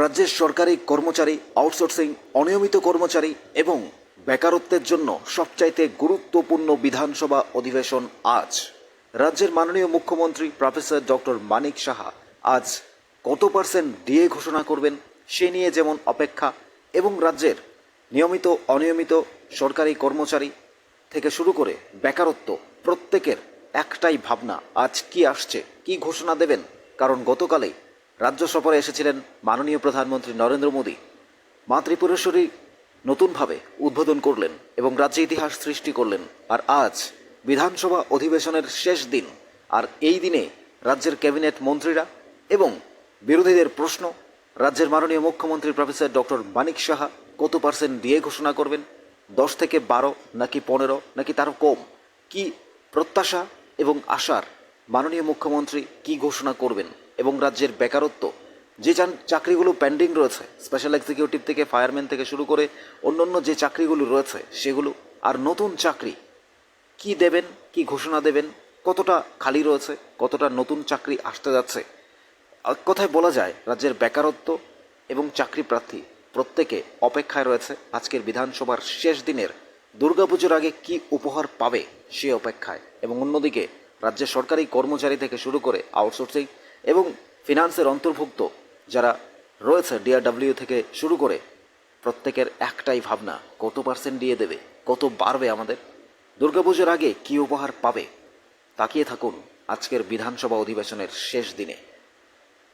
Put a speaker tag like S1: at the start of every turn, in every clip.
S1: রাজ্যের সরকারি কর্মচারী আউটসোর্সিং অনিয়মিত কর্মচারী এবং বেকারত্বের জন্য সবচাইতে গুরুত্বপূর্ণ বিধানসভা অধিবেশন আজ। রাজ্যের মাননীয় মুখ্যমন্ত্রী প্রফেসর ডক্টর মানিক সাহা আজ কত পার্সেন্ট ডিএ ঘোষণা করবেন সে নিয়ে যেমন অপেক্ষা এবং রাজ্যের নিয়মিত, অনিয়মিত সরকারি কর্মচারী থেকে শুরু করে বেকারত্ব প্রত্যেকের একটাই ভাবনা, আজ কি আসছে, কি ঘোষণা দেবেন? কারণ গতকালেই রাজ্য সফরে এসেছিলেন মাননীয় প্রধানমন্ত্রী নরেন্দ্র মোদী। মা ত্রিপুরেশ্বরী নতুনভাবে উদ্বোধন করলেন এবং রাজ্যে ইতিহাস সৃষ্টি করলেন। আর আজ বিধানসভা অধিবেশনের শেষ দিন। আর এই দিনে রাজ্যের ক্যাবিনেট মন্ত্রীরা এবং বিরোধীদের প্রশ্ন রাজ্যের মাননীয় মুখ্যমন্ত্রী প্রফেসর ডক্টর মানিক সাহা কত পার্সেন্ট দিয়ে ঘোষণা করবেন? দশ থেকে বারো নাকি পনেরো নাকি তারও কম? কি প্রত্যাশা এবং আশার মাননীয় মুখ্যমন্ত্রী কি ঘোষণা করবেন? এবং রাজ্যের বেকারত্ব। যে চাকরিগুলো পেন্ডিং রয়েছে স্পেশাল এক্সিকিউটিভ থেকে ফায়ারম্যান থেকে শুরু করে অন্যান্য যে চাকরিগুলো রয়েছে, সেগুলো আর নতুন চাকরি কি দেবেন, কি ঘোষণা দেবেন, কতটা খালি রয়েছে, কতটা নতুন চাকরি আসতে যাচ্ছে কথায় বলা যায় রাজ্যের বেকারত্ব এবং চাকরি প্রার্থী প্রত্যেকে অপেক্ষায় রয়েছে আজকের বিধানসভার শেষ দিনের দুর্গাপুজোর আগে কি উপহার পাবে সে অপেক্ষায়। এবং অন্যদিকে রাজ্যের সরকারি কর্মচারী থেকে শুরু করে আউটসোর্সিং এবং ফিনান্সের অন্তর্ভুক্ত যারা রয়েছে ডিআরডব্লিউ থেকে শুরু করে প্রত্যেকের একটাই ভাবনা, কত পার্সেন্ট দিয়ে দেবে, কত বাড়বে আমাদের? দুর্গাপুজোর আগে কি উপহার পাবে? তাকিয়ে থাকুন আজকের বিধানসভা অধিবেশনের শেষ দিনে।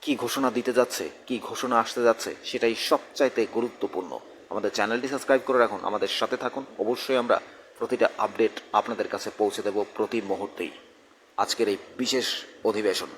S1: কি ঘোষণা দিতে যাচ্ছে, কি ঘোষণা আসতে যাচ্ছে, সেটাই সবচাইতে গুরুত্বপূর্ণ। আমাদের চ্যানেলটি সাবস্ক্রাইব করে রাখুন, আমাদের সাথে থাকুন। অবশ্যই আমরা প্রতিটা আপডেট আপনাদের কাছে পৌঁছে দেব প্রতি মুহূর্তেই। আজকের এই বিশেষ অধিবেশন